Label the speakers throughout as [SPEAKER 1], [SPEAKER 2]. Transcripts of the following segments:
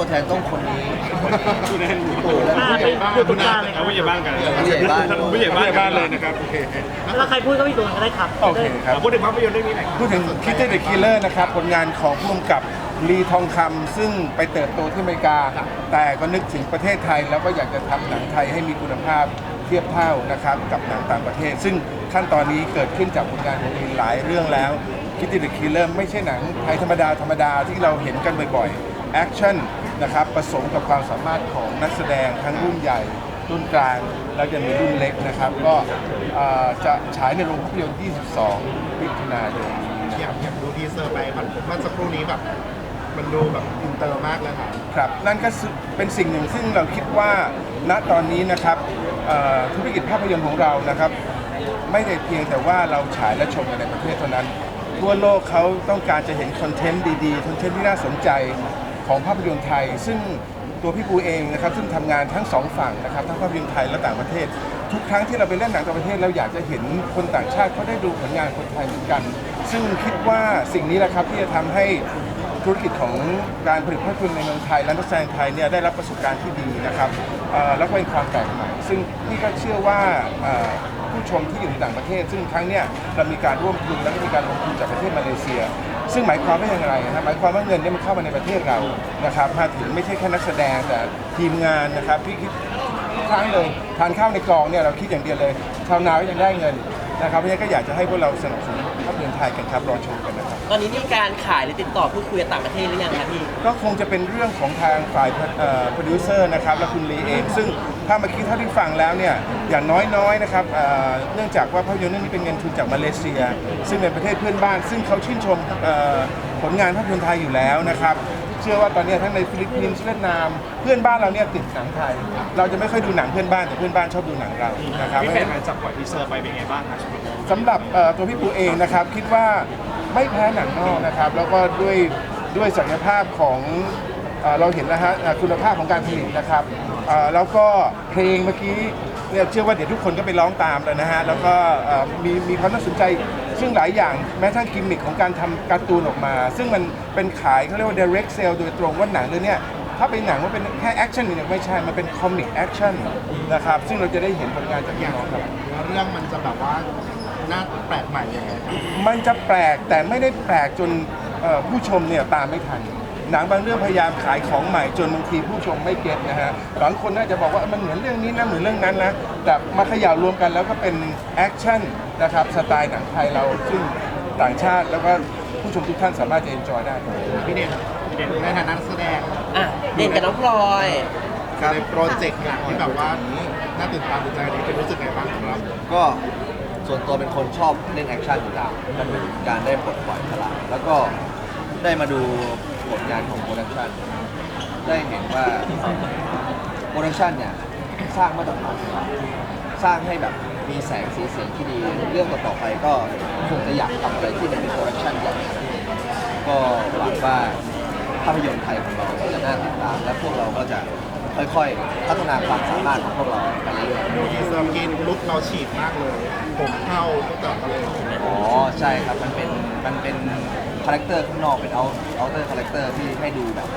[SPEAKER 1] ตัวแทนต้องคนนี้
[SPEAKER 2] ผู้แทน
[SPEAKER 1] ปู่และ
[SPEAKER 3] อ่า
[SPEAKER 1] ผู้ใหญ่
[SPEAKER 3] เป็นพูดทุกบ้านเลยครับ
[SPEAKER 2] ผู้ใหญ่บ้านกัน
[SPEAKER 1] ผู้ใหญ่บ้าน
[SPEAKER 2] ผู้ใหญ่บ้านบ้านเลยนะครับ
[SPEAKER 4] โอเค
[SPEAKER 3] แล้วใครพูดก็พี่ตูนก็ได้ครับ
[SPEAKER 5] โอเคครับ
[SPEAKER 2] พูดถึงภาพยนตร์เรื่องนี้หน่อยครับ
[SPEAKER 5] พูดถึงคิตตี้เดอะคิลเลอร์นะครับผลงานของผู้กำกับลีทองคำซึ่งไปเติบโตที่อเมริกา แต่ก็นึกถึงประเทศไทย แล้วก็อยากจะทำหนังไทยให้มีคุณภาพเทียบเท่านะครับกับหนังต่างประเทศ ซึ่งขั้นตอนนี้เกิดขึ้นจากผลงานของลีหลายเรื่องแล้วคิตตี้เดอะคิลเลอร์ไม่ใช่หนังไทยธรรมดาธรรมดาที่เราเห็นกันบ่อยๆแอคชั่น นะครับผสมกับความสามารถของนักแสดงทั้งรุ่นใหญ่รุ่นกลางแล้วยังมีรุ่นเล็กนะครับ ก็เอ่อจะฉายในโรงภาพยนตร์ 22 มิถุนายนนี้นะ
[SPEAKER 4] อ
[SPEAKER 5] ค
[SPEAKER 4] ยา
[SPEAKER 5] รับ
[SPEAKER 4] กอยากดูทีเซอร์ไปมันเมื่อสักครู่นี้แบบ มันดูแบบอินเตอร์มากเลยค่ะ
[SPEAKER 5] ครับ นั่นก็เป็นสิ่งหนึ่งซึ่งเราคิดว่าณตอนนี้นะครับเอ่อธุรกิจภาพยนตร์ของเรานะครับ ไม่ได้เพียงแต่ว่าเราฉายและชมกันในประเทศเท่านั้น ทั่วโลกเขาต้องการจะเห็นคอนเทนต์ดีๆคอนเทนต์ที่น่าสนใจ ของภาพยนตร์ไทย ซึ่งตัวพี่ปูเองนะครับซึ่งทำงานทั้งสองฝั่งนะครับทั้งภาพยนตร์ไทยและต่างประเทศ ทุกครั้งที่เราไปเล่นหนังต่างประเทศเราอยากจะเห็นคนต่างชาติเขาได้ดูผลงานคนไทยเหมือนกัน ซึ่งคิดว่าสิ่งนี้แหละครับที่จะทำให้ธุรกิจของการผลิตภาพยนตร์ในเมืองไทย และนักแสดงไทยเนี่ยได้รับประสบการณ์ที่ดีนะครับเอ่อแล้วก็เป็นความแปลกใหม่ซึ่งนี่ก็เชื่อว่าเอ่อ ผู้ชมที่อยู่ในต่างประเทศ ซึ่งครั้งเนี้ยเรามีการร่วมทุนและก็มีการลงทุนจากประเทศมาเลเซีย ซึ่งหมายความว่าอย่างไรนะครับหมายความว่าเงินเนี่ยมันเข้ามาในประเทศเรานะครับมาถึงไม่ใช่แค่นักแสดงแต่ทีมงานนะครับที่คิดทุกครั้งเลยทานข้าวในกองเนี่ยเราคิดอย่างเดียวเลยชาวนาก็ยังได้เงินนะครับเพราะฉะนั้นก็อยากจะให้พวกเราสนับสนุนภาพยนตร์ไทยกันครับรอชมกันนะครับ
[SPEAKER 1] ตอนนี้มีการขายหรือติดต่อพูดคุยกับต่างประเทศหรือยังคะพี่
[SPEAKER 5] ก็คงจะเป็นเรื่องของทางฝ่ายโปรดิวเซอร์นะครับและคุณลีเองซึ่ง ถ้าเมื่อกี้เท่าที่ฟังแล้วเนี่ยอย่างน้อยๆนะครับเอ่อเนื่องจากว่าภาพยนตร์เรื่องนี้เป็นเงินทุนจากมาเลเซีย ซึ่งเป็นประเทศเพื่อนบ้าน ซึ่งเขาชื่นชมเอ่อผลงานภาพยนตร์ไทยอยู่แล้วนะครับ เชื่อว่าตอนนี้ทั้งในฟิลิปปินส์เวียดนาม เพื่อนบ้านเราเนี่ยติดหนังไทย เราจะไม่ค่อยดูหนังเพื่อนบ้านแต่เพื่อนบ้านชอบดูหนังเรานะครับ
[SPEAKER 2] พี่เป็นหลังจากปล่อยทีเซอร์ไปเป็นไงบ้างครับ
[SPEAKER 5] สำหรับเอ่อตัวพี่ปูเองนะครับคิดว่าไม่แพ้หนังนอกนะครับ แล้วก็ด้วยด้วยศักยภาพของเอ่อเราเห็นนะฮะเอ่อคุณภาพของการผลิตนะครับเอ่อแล้วก็เพลงเมื่อกี้เนี่ยเชื่อว่าเดี๋ยวทุกคนก็ไปร้องตามแล้วนะฮะแล้วก็เอ่อมีมีความน่าสนใจ ซึ่งหลายอย่างแม้ทั้งกิมมิคของการทำการ์ตูนออกมา ซึ่งมันเป็นขายเขาเรียกว่า direct sale โดยตรงว่าหนังเรื่องเนี้ยถ้าเป็นหนังว่าเป็นแค่แอคชั่นเนี่ยไม่ใช่ มันเป็นคอมิกแอคชั่นนะครับซึ่งเราจะได้เห็นผลงานจาก
[SPEAKER 4] อ
[SPEAKER 5] พี่
[SPEAKER 4] ยาก
[SPEAKER 5] น้องครับ
[SPEAKER 4] เรื่องมันจะแบบว่าน่าแปลกใหม่ยังไงครับ
[SPEAKER 5] มันจะแปลกแต่ไม่ได้แปลกจนเอ่อผู้ชมเนี่ยตามไม่ทัน หนังบางเรื่องพยายามขายของใหม่จนบางทีผู้ชมไม่เก็ตนะฮะบางคนน่าจะบอกว่ามันเหมือนเรื่องนี้นะเหมือนเรื่องนั้นนะแต่มาเขย่ารวมกันแล้วก็เป็นแอคชั่นนะครับสไตล์หนังไทยเราซึ่งต่างชาติแล้วก็ผู้ชมทุกท่านสามารถจะเอนจอยได้ครับ
[SPEAKER 4] พี่เด่นในฐานะนักแสดง
[SPEAKER 1] อะเด่นกับน้องพลอย
[SPEAKER 4] ในโปรเจกต์หนังที่แบบว่าน่าตื่นตาตื่นใจนี้เป็นรู้สึกไงบ้างสำหรับ
[SPEAKER 1] ก็ส่วนตัวเป็นคนชอบเล่นแอคชั่นอยู่แล้วมันเป็นการได้ปลดปล่อยพลังแล้วก็ได้มาดู ผลงานของโปรดักชันได้เห็นว่าโปรดักชันเนี่ยสร้างมาตรฐานสร้างให้แบบมีแสงสีเสียงที่ดี เรื่องต่อๆไปก็คงจะอยากทำอะไรที่มันเป็นโปรดักชันใหญ่ก็หวังว่าภาพยนตร์ไทยของเราจะน่าติดตาม และพวกเราก็จะค่อยๆ พัฒนาความสามารถของพวกเราไปเรื่อยๆ
[SPEAKER 4] ดูทีเซอร์เมื่อกี้ลุกเราฉีดมากเลย ผมเข้าตั้งแต่อะไร
[SPEAKER 1] อ๋อใช่ครับมันเป็นมันเป็น คาแรคเตอร์ข้างนอกเป็นเอาเอาเตอร์คาแรคเตอร์ที่ให้ดูแบบ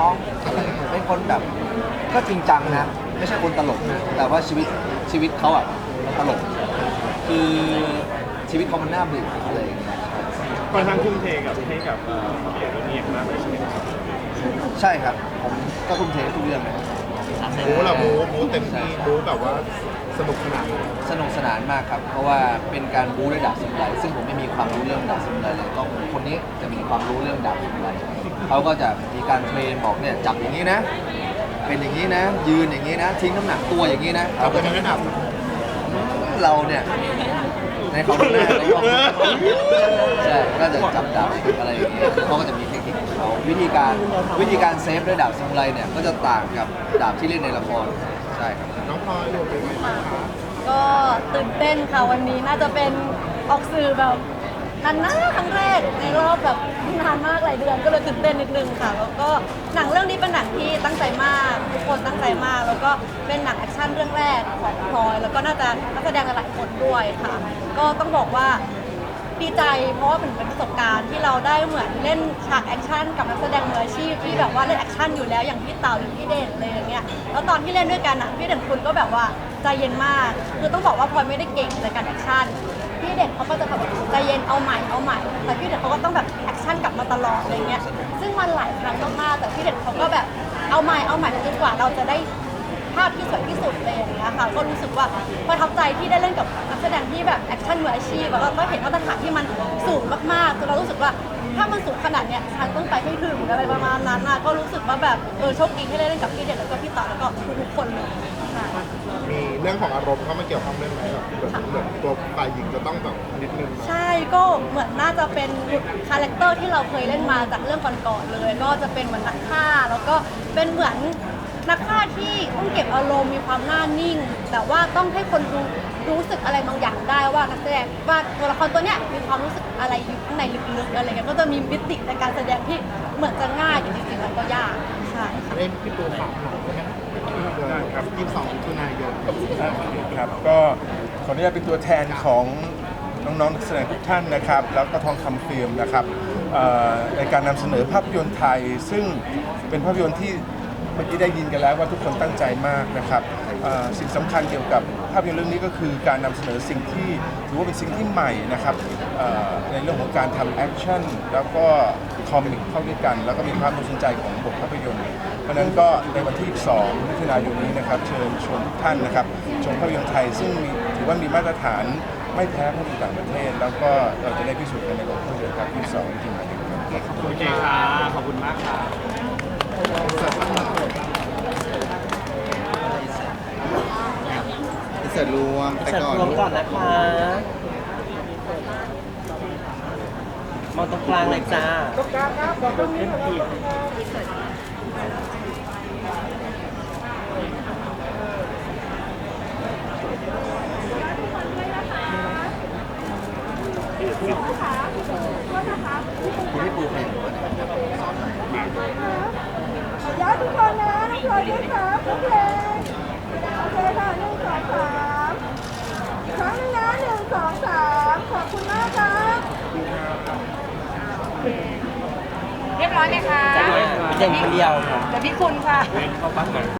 [SPEAKER 1] มองๆอะไรเป็นคนแบบ ก็จริงจังนะ ไม่ใช่คนตลกนะแต่ว่าชีวิตชีวิตเขาอะตลก คือชีวิตเขามันน่าเบื่ออะไรอย่างเงี้ย
[SPEAKER 2] ค่อนข้างทุ่มเทกับให้กับเอ่อภาพยนตร์เนียมากเลยใช่ไหมครับ
[SPEAKER 1] ใช่ครับ ผมก็ทุ่มเททุกเรื่องเลย
[SPEAKER 4] บู๊ละบู๊บู๊เต็มที่บู๊แบบว่าสนุกขนาด
[SPEAKER 1] สนุกสนานมากครับ เพราะว่าเป็นการบู๊ด้วยดาบสมุไรซึ่งผมไม่มีความรู้เรื่องดาบสมุไรเลยต้องคนนี้จะมีความรู้เรื่องดาบสมุไรเขาก็จะมีการเทรนบอกเนี่ยจับอย่างนี้นะ เป็นอย่างนี้นะ ยืนอย่างนี้นะ ทิ้งน้ำหนักตัวอย่างนี้นะ
[SPEAKER 4] เอาไปในระดับ
[SPEAKER 1] เราเนี่ยในเขาหน้าเราก็ใช่ก็จะจับดาบอะไรอย่างเงี้ยเขาก็จะมี วิธีการวิธีการเซฟด้วยดาบสมุไรเนี่ยก็จะต่างกับดาบที่เล่นในละครใช่ครับ
[SPEAKER 4] น้องพลอยเป็นไงบ้างคะ
[SPEAKER 6] ก็ตื่นเต้นค่ะวันนี้น่าจะเป็นออกสื่อแบบนานนะครั้งแรกในรอบแบบนานมากหลายเดือนก็เลยตื่นเต้นนิดนึงค่ะ แล้วก็หนังเรื่องนี้เป็นหนังที่ตั้งใจมากทุกคนตั้งใจมาก แล้วก็เป็นหนังแอคชั่นเรื่องแรกของพลอยแล้วก็น่าจะนักแสดงหลายๆคนด้วยค่ะ ก็ต้องบอกว่า ดีใจเพราะว่ามันเป็นประสบการณ์ที่เราได้เหมือนเล่นฉากแอคชั่นกับนักแสดงมืออาชีพที่แบบว่าเล่นแอคชั่นอยู่แล้วอย่างพี่เต่าหรือพี่เด่นอะไรอย่างเงี้ยแล้วตอนที่เล่นด้วยกันอะพี่เด่นคุณก็แบบว่าใจเย็นมาก คือต้องบอกว่าพลอยไม่ได้เก่งในการแอคชั่นพี่เด่นเขาก็จะแบบใจเย็นเอาใหม่เอาใหม่แต่พี่เด่นเขาก็ต้องแบบแอคชั่นกลับมาตลอดอะไรเงี้ยซึ่งมันหลายครั้งมากๆแต่พี่เด่นเขาก็แบบเอาใหม่เอาใหม่จนกว่าเราจะได้ ภาพที่สวยที่สุดเลยอย่างเงี้ยค่ะ ก็รู้สึกว่าประทับใจที่ได้เล่นกับนักแสดงที่แบบแอคชั่นมืออาชีพแล้วก็เห็นมาตรฐานที่มันสูงมากๆจนเรารู้สึกว่าถ้ามันสูงขนาดเนี้ยฉันต้องไปให้ถึงอะไรประมาณนั้นนะก็รู้สึกว่าแบบเออโชคดีที่ได้เล่นกับพี่เด่นแล้วก็พี่ต่อแล้วก็ทุกๆคนเลยค่ะ
[SPEAKER 4] มีเรื่องของอารมณ์เข้ามาเกี่ยวข้องด้วยไหมแบบเหมือนเหมือนตัวฝ่ายหญิงจะต้องแบบนิดนึงเนอะ
[SPEAKER 6] ใช่ก็เหมือนน่าจะเป็นคาแรคเตอร์ที่เราเคยเล่นมาจากเรื่องก่อนๆเลย ก็จะเป็นเหมือนนักฆ่า แล้วก็เป็นเหมือน นักฆ่าที่ต้องเก็บอารมณ์มีความหน้านิ่ง แต่ว่าต้องให้คนดูรู้สึกอะไรบางอย่างได้ว่านักแสดงว่าตัวละครตัวเนี้ยมีความรู้สึกอะไรอยู่ข้างในลึกๆอะไรเงี้ยก็จะมีมิติในการแสดงที่เหมือนจะง่ายแต่จริงๆแล้วก็ยากใช่ค่ะ
[SPEAKER 4] เล่นพี่ปูฝากหน่อยได้ไหม
[SPEAKER 5] ได้ครับ
[SPEAKER 4] ยี่สิบสองมิถุนายน
[SPEAKER 5] ครับก็ขออนุญาตเป็นตัวแทนของน้องๆนักแสดงทุกท่านนะครับ แล้วก็ทองคำฟิล์มนะครับเอ่อในการนำเสนอภาพยนตร์ไทย ซึ่งเป็นภาพยนตร์ที่ เมื่อกี้ได้ยินกันแล้วว่าทุกคนตั้งใจมากนะครับเอ่อสิ่งสำคัญเกี่ยวกับภาพยนตร์เรื่องนี้ก็คือการนำเสนอสิ่งที่ถือว่าเป็นสิ่งที่ใหม่นะครับเอ่อในเรื่องของการทำแอคชั่นแล้วก็คอมิกเข้าด้วยกัน แล้วก็มีความน่าสนใจของบทภาพยนตร์เพราะฉะนั้นก็ในวันที่ 2 มิถุนายนนี้นะครับ เชิญชวนทุกท่านนะครับชมภาพยนตร์ไทยซึ่งมีถือว่ามีมาตรฐานไม่แพ้ภาพยนตร์ต่างประเทศ แล้วก็เราจะได้พิสูจน์กันในโรงภาพยนตร์ครับ22มิถุนายนครับ
[SPEAKER 2] โอเคค่ะขอบคุณมากค่ะ
[SPEAKER 4] เสร็จรวมไป
[SPEAKER 7] เสร็จ
[SPEAKER 4] ก่อน
[SPEAKER 7] รวมก่อนนะคะ มองตรงกลางเลยจ้า
[SPEAKER 1] คุณพี่ปูเพลงหรือว่าไหนครับสอนหน่อย
[SPEAKER 8] ย้ายทุกคนนะน้องพลอยด้วยครับโอเคโอเคค่ะหนึ่งสองสามอีกครั้งหนึงนะหนึ่งสองสามขอบคุณมากครับ เรียบร้อยไหมคะ
[SPEAKER 7] จ้าเป็นเด่นคนเดียว
[SPEAKER 8] เดี๋ยวพี่คุณค่ะ
[SPEAKER 2] เข้าปั๊บหน่อย